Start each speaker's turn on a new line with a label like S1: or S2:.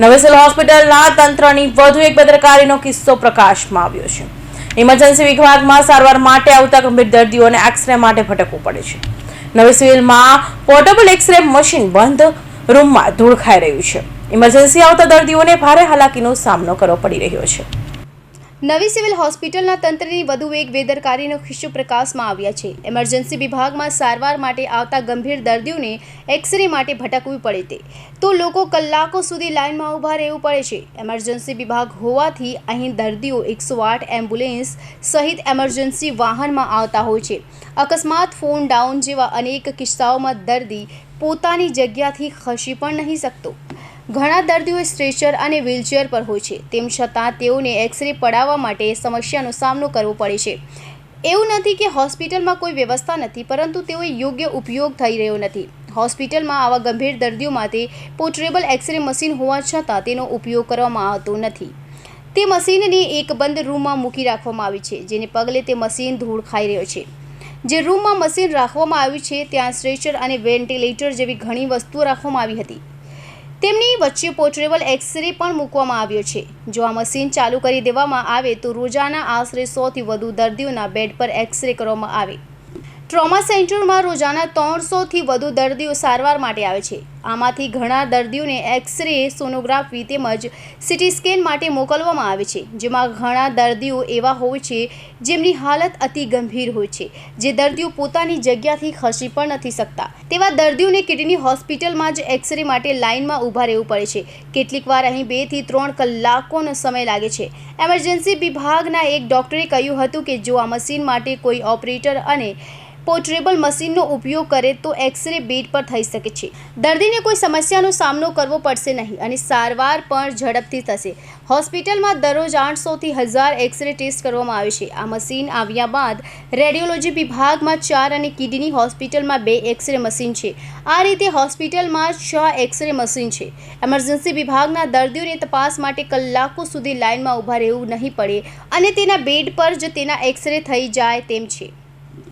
S1: નવેસલ હોસ્પિટલના તંત્રની વધુ એક બેદરકારીનો કિસ્સો પ્રકાશમાં આવ્યો છે. ઇમરજન્સી વિભાગમાં સારવાર માટે આવતા ગંભીર દર્દીઓને એક્સરે માટે ભટકવું પડે છે. નવી સિવિલમાં પોર્ટેબલ એક્સરે મશીન બંધ, રૂમમાં ધૂળ ખાઈ રહ્યું છે. ઇમરજન્સી આવતા દર્દીઓને ભારે હાલાકીનો સામનો કરવો પડી રહ્યો છે.
S2: નવી સિવિલ હોસ્પિટલના તંત્રની વધુ એક બેદરકારીનો ખિસ્સો પ્રકાશમાં આવ્યા છે. એમરજન્સી વિભાગમાં સારવાર માટે આવતા ગંભીર દર્દીઓને એક્સરે માટે ભટકવું પડે તે. તો લોકો કલાકો સુધી લાઇનમાં ઊભા રહેવું પડે છે. એમરજન્સી વિભાગ હોવાથી અહીં દર્દીઓ એકસો આઠ એમ્બ્યુલન્સ સહિત એમરજન્સી વાહનમાં આવતા હોય છે. અકસ્માત ફોન ડાઉન જેવા અનેક કિસ્સાઓમાં દર્દી પોતાની જગ્યાથી ખસી પણ નહીં શકતો. ઘણા દર્દીઓ સ્ટ્રેચર અને વ્હીલચેર પર હોય છે. તેમ છતાં તેઓને એક્સરે પડાવવા માટે સમસ્યાનો સામનો કરવો પડે છે. એવું નથી કે હોસ્પિટલમાં કોઈ વ્યવસ્થા નથી, પરંતુ તેઓ યોગ્ય ઉપયોગ થઈ રહ્યો નથી. હોસ્પિટલમાં આવા ગંભીર દર્દીઓ માટે પોર્ટેબલ એક્સરે મશીન હોવા છતાં તેનો ઉપયોગ કરવામાં આવતો નથી. તે મશીનને એક બંધ રૂમમાં મૂકી રાખવામાં આવી છે, જેને પગલે તે મશીન ધૂળ ખાઈ રહ્યો છે. જે રૂમમાં મશીન રાખવામાં આવ્યું છે, ત્યાં સ્ટ્રેચર અને વેન્ટિલેટર જેવી ઘણી વસ્તુઓ રાખવામાં આવી હતી. તેમની વચ્ચે પોર્ટેબલ એક્સરે પણ મૂકવામાં આવ્યો છે. જો આ મશીન ચાલુ કરી દેવામાં આવે તો રોજાના આશરે સોથી વધુ દર્દીઓના બેડ પર એક્સરે કરવામાં આવે. ટ્રોમા સેન્ટરમાં રોજાના ત્રણસોથી વધુ દર્દીઓ સારવાર માટે આવે છે. આમાંથી ઘણા દર્દીઓને એક્સરે, સોનોગ્રાફી તેમજ સિટી સ્કેન માટે મોકલવામાં આવે છે, જેમાં ઘણા દર્દીઓ એવા હોય છે જેમની હાલત અતિ ગંભીર હોય છે, જે દર્દીઓ પોતાની જગ્યાથી ખસી પણ નથી શકતા. તેવા દર્દીઓને કિડની હોસ્પિટલમાં જ એક્સરે માટે લાઇનમાં ઊભા રહેવું પડે છે. કેટલીક વાર અહીં બેથી ત્રણ કલાકોનો સમય લાગે છે. એમરજન્સી વિભાગના એક ડૉક્ટરે કહ્યું હતું કે જો આ મશીન માટે કોઈ ઓપરેટર અને પોર્ટેબલ મશીનનો ઉપયોગ કરે તો એક્સરે બેડ પર થઈ શકે છે. દર્દીને કોઈ સમસ્યાનો સામનો કરવો પડશે નહીં અને સારવાર પણ ઝડપથી થશે. હોસ્પિટલમાં દરરોજ આઠસોથી હજાર એક્સરે ટેસ્ટ કરવામાં આવે છે. આ મશીન આવ્યા બાદ રેડિયોલોજી વિભાગમાં ચાર અને કિડની હોસ્પિટલમાં બે એક્સરે મશીન છે. આ રીતે હોસ્પિટલમાં છ એક્સરે મશીન છે. એમરજન્સી વિભાગના દર્દીઓને તપાસ માટે કલાકો સુધી લાઇનમાં ઊભા રહેવું નહીં પડે અને તેના બેડ પર જ તેના એક્સરે થઈ જાય તેમ છે.